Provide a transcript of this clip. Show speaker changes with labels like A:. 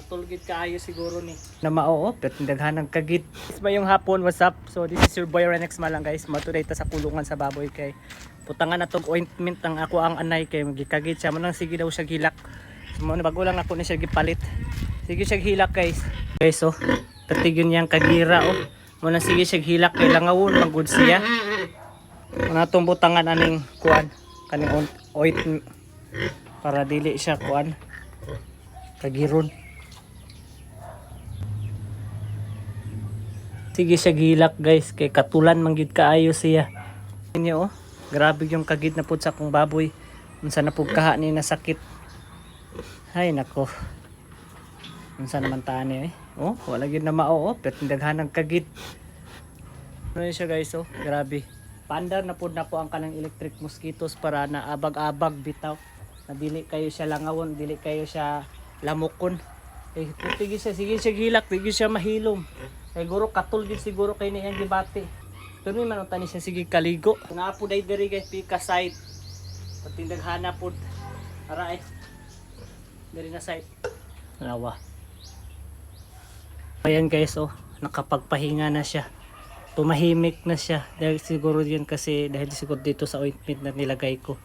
A: Katulgid kaayo siguro ni. Na mao, pero daghanang kagid. Is ba yung hapon, what's up? So this is your boy Renex Malang guys. Matuday ta sa kulungan sa baboy kay putangan na tong ointment ang ako ang anay kay magikagid siya man lang sige daw siya hilak. So, mo bago lang ako ni siya gipalit. Sige siya hilak guys. Guys oh, katigyon niyang kagira oh. Muna sige siya hilak kay langawon magud siya. Muna tong butangan aning kuan kaning oint- ointment para dili siya kuan kagiron. Sige siya gilak guys kay katulan manggid kaayo siya. Inyo oh, grabe yung kagid na pud sa akong baboy. Unsa na pud kaha ni nasakit. Hay nako. Unsa naman tani eh. Oh, wala gid na mao oh, pero daghanang kagid. Ano siya guys oh, grabe. Pandar na pud nako ang kanang electric mosquitoes para na abag-abag bitaw. Na dili kayo siya langawon, dili kayo siya lamukon. Eh, tige siya, sige siya gilak, tige siya mahilom. Eh, guro katul gid siguro kay niyang gibati. Pero may manong tani siya sige kaligo. Nga po day diri guys, pika side. Patindag hana po. Ara eh. Diri na side. Nawa. Ayan guys, oh, nakapagpahinga na siya. Tumahimik na siya. Dahil siguro yun kasi, dahil siguro dito sa ointment na nilagay ko.